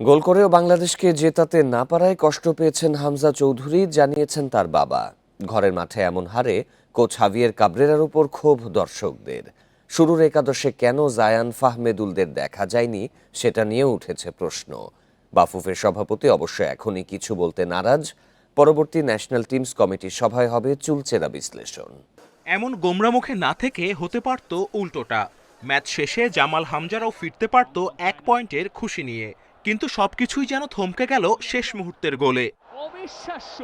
গোল করেও বাংলাদেশকে জেতাতে না পারায় কষ্ট পেয়েছেন হামজা চৌধুরী, জানিয়েছেন তার বাবা। ঘরের মাঠে এমন হারে কোচ হাভিয়ের কাবরেরার উপর ক্ষোভ দর্শকদের। শুরুর একাদশে কেন জায়ান ফাহমেদুলদের দেখা যায়নি, সেটা নিয়েও উঠেছে প্রশ্ন। বাফুফের সভাপতি অবশ্য এখনই কিছু বলতে নারাজ। পরবর্তী ন্যাশনাল টিমস কমিটির সভায় হবে চুলচেরা বিশ্লেষণ। এমন গোমরা মুখে না থেকে হতে পারত উল্টোটা। ম্যাচ শেষে জামাল হামজারাও ফিরতে পারত এক পয়েন্টের খুশি নিয়ে। কিন্তু সবকিছুই যেন থমকে গেল শেষ মুহূর্তের গোলে। অবিশ্বাস্য।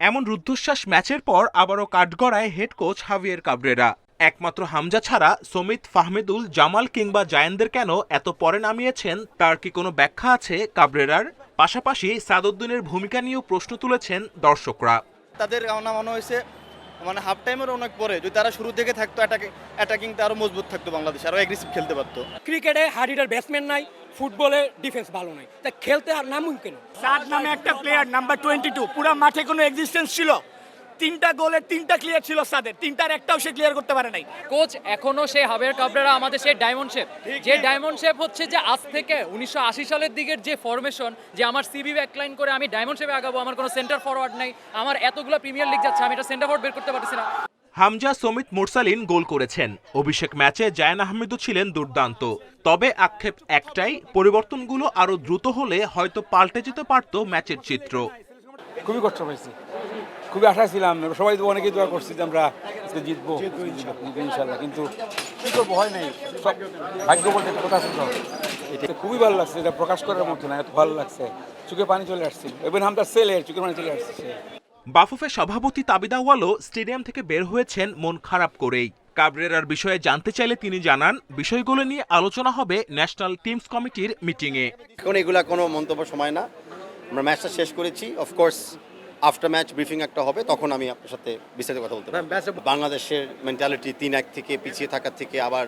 এমন রুদ্ধশ্বাস ম্যাচের পর আবারও কাঠগড়ায় হেড কোচ হাভিয়ের কাবরেরা একমাত্র হামজা ছাড়া সমিত ফাহমেদুল জামাল কিংবা জায়েনদের কেন এত পরে নামিয়েছেন তার কি কোনো ব্যাখ্যা আছে কাবরেরার পাশাপাশি সাদুদ্দিনের ভূমিকা নিয়েও প্রশ্ন তুলেছেন দর্শকরা। তাদের নামানো হয়েছে। মানে হাফ টাইমের অনেক পরে যদি তারা শুরু থেকে থাকতো অ্যাটাকিং তো আরও মজবুত থাকতো বাংলাদেশ আরও অ্যাগ্রেসিভ খেলতে পারতো। ক্রিকেটে হারিটার ব্যাটসম্যান নাই ফুটবলে ডিফেন্স ভালো নাই। তা খেলতে আর নামুন কেন? সাদ নামে একটা প্লেয়ার নাম্বার টোয়েন্টি টু পুরো মাঠে কোনো এক্সিস্টেন্স ছিল? তিনটা গোলে তিনটা ক্লিয়ার ছিল সাদের। তিনটার একটাও সে ক্লিয়ার করতে পারে নাই। কোচ এখনও সেই হাবের কাবরেরা আমাদের সেই ডায়মন্ড শেপ যে ডায়মন্ড শেপ হচ্ছে যে আজ থেকে উনিশশো আশি সালের দিকের যে ফরমেশন যে আমার সিবি ব্যাকলাইন করে আমি ডায়মন্ড শেপে আগাবো আমার কোনো সেন্টার ফরওয়ার্ড নাই আমার এতগুলো প্রিমিয়ার লিগ যাচ্ছে আমি এটা সেন্টার ফরওয়ার্ড বের করতে পারছি না। হামজা সমিত মুরসালিন গোল করেছেন। অভিষেক ম্যাচে জায়ান আহমেদও ছিলেন দুর্দান্ত। তবে আক্ষেপ একটাই পরিবর্তনগুলো আরও দ্রুত হলে হয়তো পাল্টে যেতে পারত ম্যাচের চিত্র। খুবই কষ্ট পাইছি। খুবই আশা ছিলাম। সবাই তো অনেকেই দোয়া করছি যে আমরা আজকে জিতবো। ইনশাল্লাহ। কিন্তু কি করব হয় নাই। সব ভাগ্য বলতে একটা কথা ছিল এটা খুবই ভালো লাগছে এটা প্রকাশ করার মতো না এত ভালো লাগছে। চোখে পানি চলে আসছে। এবার আমরা সেলে চোখে পানি চলে আসছে। বাফুফের সভাপতি তাবিদা তাবিদাওয়ালও স্টেডিয়াম থেকে বের হয়েছেন মন খারাপ করেই। কাবরেরার বিষয়ে জানতে চাইলে তিনি জানান বিষয়গুলো নিয়ে আলোচনা হবে ন্যাশনাল টিমস কমিটির মিটিংয়ে। এখন এগুলা কোনো মন্তব্য সময় না। আমরা ম্যাচটা শেষ করেছি অফকোর্স আফটার ম্যাচ ব্রিফিং একটা হবে তখন আমি আপনার সাথে বিস্তারিত কথা বলতে পারব। বাংলাদেশের মেন্টালিটি তিন এক থেকে পিছিয়ে থাকার থেকে আবার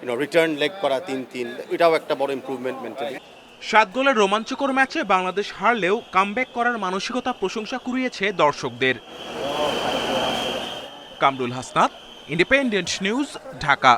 ইউনো রিটার্ন লেগ করা তিন তিন এটাও একটা বড় ইমপ্রুভমেন্ট মেন্টালি সাত গোলের রোমাঞ্চকর ম্যাচে বাংলাদেশ হারলেও কামব্যাক করার মানসিকতা প্রশংসা কুড়িয়েছে দর্শকদের। Kamrul Hasnat independent news Dhaka.